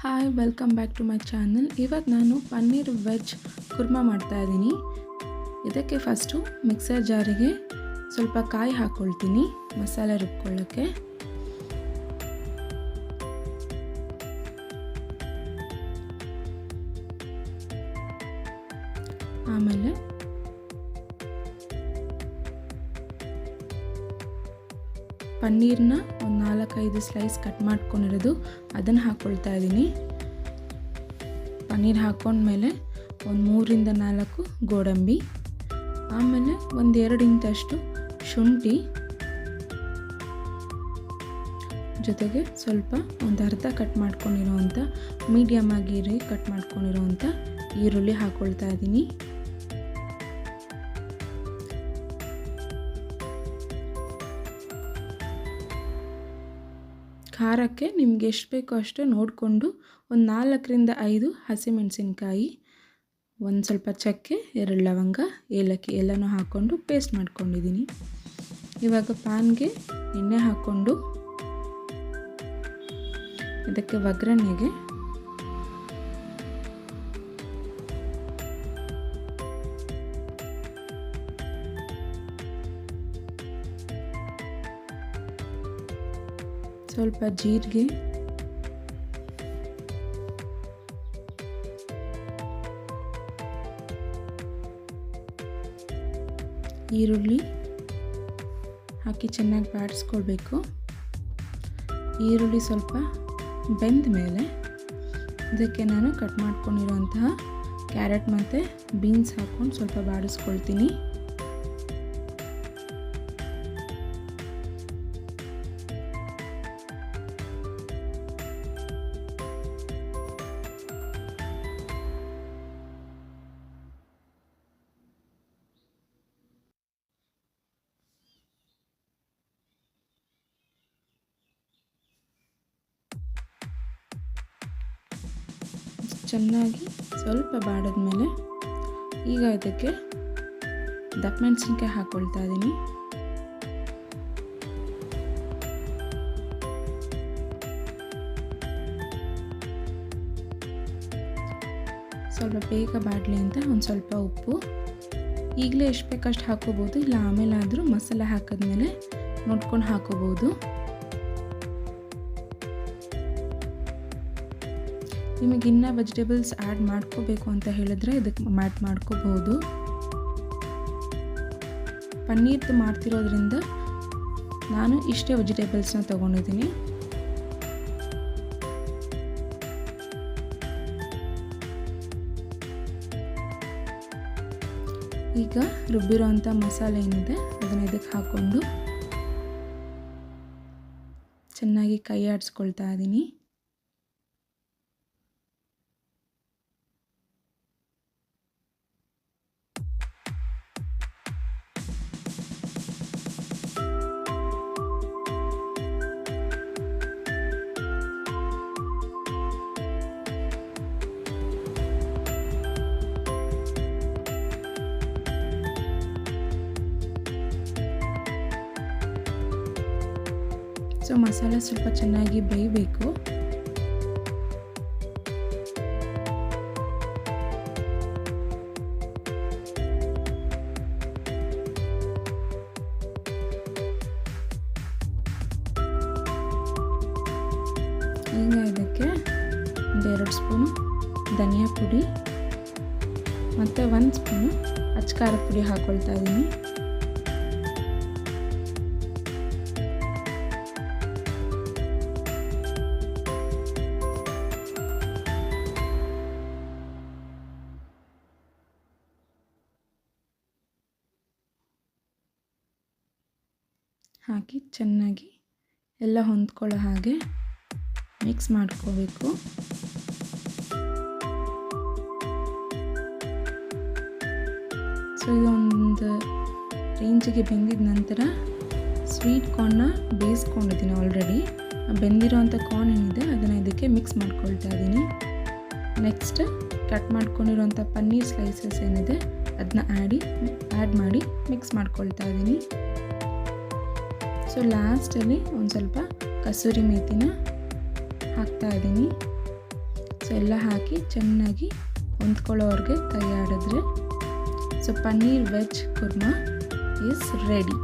Hi welcome back to my channel ಇವತ್ತು ನಾನು paneer veg Kurma ಮಾಡ್ತಾ ಇದ್ದೀನಿ ಇದಕ್ಕೆ ಫಸ್ಟು ಮಿಕ್ಸರ್ ಜಾರಿಗೆ ಸ್ವಲ್ಪ ಕಾಯಿ ಹಾಕ್ಕೊಳ್ತೀನಿ ಮಸಾಲೆ ರುಬ್ಕೊಳ್ಳೋಕ್ಕೆ ಆಮೇಲೆ ಪನ್ನೀರ್ನ ಒಂದು ನಾಲ್ಕೈದು ಸ್ಲೈಸ್ ಕಟ್ ಮಾಡ್ಕೊಂಡಿರೋದು. ಅದನ್ನು ಹಾಕ್ಕೊಳ್ತಾ ಇದ್ದೀನಿ ಪನ್ನೀರ್ ಹಾಕ್ಕೊಂಡ್ಮೇಲೆ ಒಂದು ಮೂರಿಂದ ನಾಲ್ಕು ಗೋಡಂಬಿ. ಆಮೇಲೆ ಒಂದು ಎರಡು ಇಂಚಷ್ಟು ಶುಂಠಿ. ಜೊತೆಗೆ ಸ್ವಲ್ಪ ಒಂದು ಅರ್ಧ ಕಟ್ ಮಾಡ್ಕೊಂಡಿರೋವಂಥ ಮೀಡಿಯಮ್ ಆಗಿ ಕಟ್ ಮಾಡ್ಕೊಂಡಿರೋವಂಥ ಈರುಳ್ಳಿ ಹಾಕ್ಕೊಳ್ತಾ ಇದ್ದೀನಿ ಖಾರಕ್ಕೆ ನಿಮ್ಗೆ ಎಷ್ಟು ಬೇಕೋ ಅಷ್ಟು ನೋಡಿಕೊಂಡು ಒಂದು ನಾಲ್ಕರಿಂದ ಐದು ಹಸಿಮೆಣಸಿನ್ಕಾಯಿ, ಒಂದು ಸ್ವಲ್ಪ ಚಕ್ಕೆ, ಎರಡು ಲವಂಗ, ಏಲಕ್ಕಿ ಎಲ್ಲನೂ ಹಾಕ್ಕೊಂಡು ಪೇಸ್ಟ್ ಮಾಡ್ಕೊಂಡಿದ್ದೀನಿ ಇವಾಗ ಪ್ಯಾನ್ಗೆ ಎಣ್ಣೆ ಹಾಕ್ಕೊಂಡು ಇದಕ್ಕೆ ಒಗ್ಗರಣೆಗೆ ಸ್ವಲ್ಪ ಜೀರಿಗೆ. ಈರುಳ್ಳಿ ಹಾಕಿ ಚೆನ್ನಾಗಿ ಬಾಡಿಸ್ಕೊಳ್ಬೇಕು. ಈರುಳ್ಳಿ ಸ್ವಲ್ಪ ಬೆಂದ ಮೇಲೆ ಇದಕ್ಕೆ ನಾನು ಕಟ್ ಮಾಡ್ಕೊಂಡಿರೋಂತಹ ಕ್ಯಾರೆಟ್ ಮತ್ತು ಬೀನ್ಸ್ ಹಾಕ್ಕೊಂಡು ಸ್ವಲ್ಪ ಬಾಡಿಸ್ಕೊಳ್ತೀನಿ. ಚೆನ್ನಾಗಿ ಸ್ವಲ್ಪ ಬಾಡಿದ್ಮೇಲೆ ಈಗ ಇದಕ್ಕೆ ದಪ್ಪ ಮೆಣಸಿನ್ಕಾಯಿ ಹಾಕ್ಕೊಳ್ತಾ ಇದ್ದೀನಿ ಸ್ವಲ್ಪ ಬೇಗ ಬಾಡಲಿ ಅಂತ ಒಂದು ಸ್ವಲ್ಪ ಉಪ್ಪು. ಈಗಲೇ ಎಷ್ಟು ಬೇಕಷ್ಟು ಹಾಕೋಬೋದು, ಇಲ್ಲ ಆಮೇಲೆ ಆದರೂ ಮಸಾಲೆ ಹಾಕಿದ್ಮೇಲೆ ನೋಡ್ಕೊಂಡು ಹಾಕೋಬೋದು. ನಿಮಗೆ ಇನ್ನೂ ವೆಜಿಟೇಬಲ್ಸ್ ಆ್ಯಡ್ ಮಾಡ್ಕೋಬೇಕು ಅಂತ ಹೇಳಿದ್ರೆ ಇದಕ್ಕೆ ಆ್ಯಡ್ ಮಾಡ್ಕೋಬಹುದು. ಪನ್ನೀರ್ದು ಮಾಡ್ತಿರೋದ್ರಿಂದ ನಾನು ಇಷ್ಟೇ ವೆಜಿಟೇಬಲ್ಸ್ನ ತೊಗೊಂಡಿದ್ದೀನಿ. ಈಗ ರುಬ್ಬಿರೋಂಥ ಮಸಾಲೆ ಏನಿದೆ ಅದನ್ನು ಇದಕ್ಕೆ ಹಾಕ್ಕೊಂಡು ಚೆನ್ನಾಗಿ ಕೈ ಆಡಿಸ್ಕೊಳ್ತಾ ಇದ್ದೀನಿ ಸೊ ಮಸಾಲೆ ಸ್ವಲ್ಪ ಚೆನ್ನಾಗಿ ಬೇಯಬೇಕು. ಈಗ ಇದಕ್ಕೆ ಒಂದೆರಡು ಸ್ಪೂನು ಧನಿಯಾ ಪುಡಿ ಮತ್ತು ಒಂದು ಸ್ಪೂನು ಅಚ್ಕಾರ ಪುಡಿ ಹಾಕ್ಕೊಳ್ತಾ ಇದ್ದೀನಿ ಹಾಕಿ ಚೆನ್ನಾಗಿ ಎಲ್ಲ ಹೊಂದ್ಕೊಳ್ಳೋ ಹಾಗೆ ಮಿಕ್ಸ್ ಮಾಡ್ಕೋಬೇಕು. ಸೊ ಇದೊಂದು ರೇಂಜಿಗೆ ಬೆಂದಿದ ನಂತರ ಸ್ವೀಟ್ ಕಾರ್ನ್ನ ಬೇಯಿಸ್ಕೊಂಡಿದ್ದೀನಿ ಆಲ್ರೆಡಿ ಬೆಂದಿರೋಂಥ ಕಾರ್ನ್ ಏನಿದೆ, ಅದನ್ನು ಇದಕ್ಕೆ ಮಿಕ್ಸ್ ಮಾಡ್ಕೊಳ್ತಾ ಇದ್ದೀನಿ ನೆಕ್ಸ್ಟ್ ಕಟ್ ಮಾಡ್ಕೊಂಡಿರೋಂಥ ಪನ್ನೀರ್ ಸ್ಲೈಸಸ್ ಏನಿದೆ ಅದನ್ನ ಆ್ಯಡಿ ಆ್ಯಡ್ ಮಾಡಿ ಮಿಕ್ಸ್ ಮಾಡ್ಕೊಳ್ತಾ ಇದ್ದೀನಿ ಸೊ ಲಾಸ್ಟಲ್ಲಿ ಒಂದು ಸ್ವಲ್ಪ ಕಸೂರಿ ಮೇಥಿನ ಹಾಕ್ತಾ ಇದ್ದೀನಿ. ಸೊ ಎಲ್ಲ ಹಾಕಿ ಚೆನ್ನಾಗಿ ಹೊಂದ್ಕೊಳ್ಳೋವರೆಗೆ ಕೈ ಆಡಿದ್ರೆ so paneer veg kurma is ready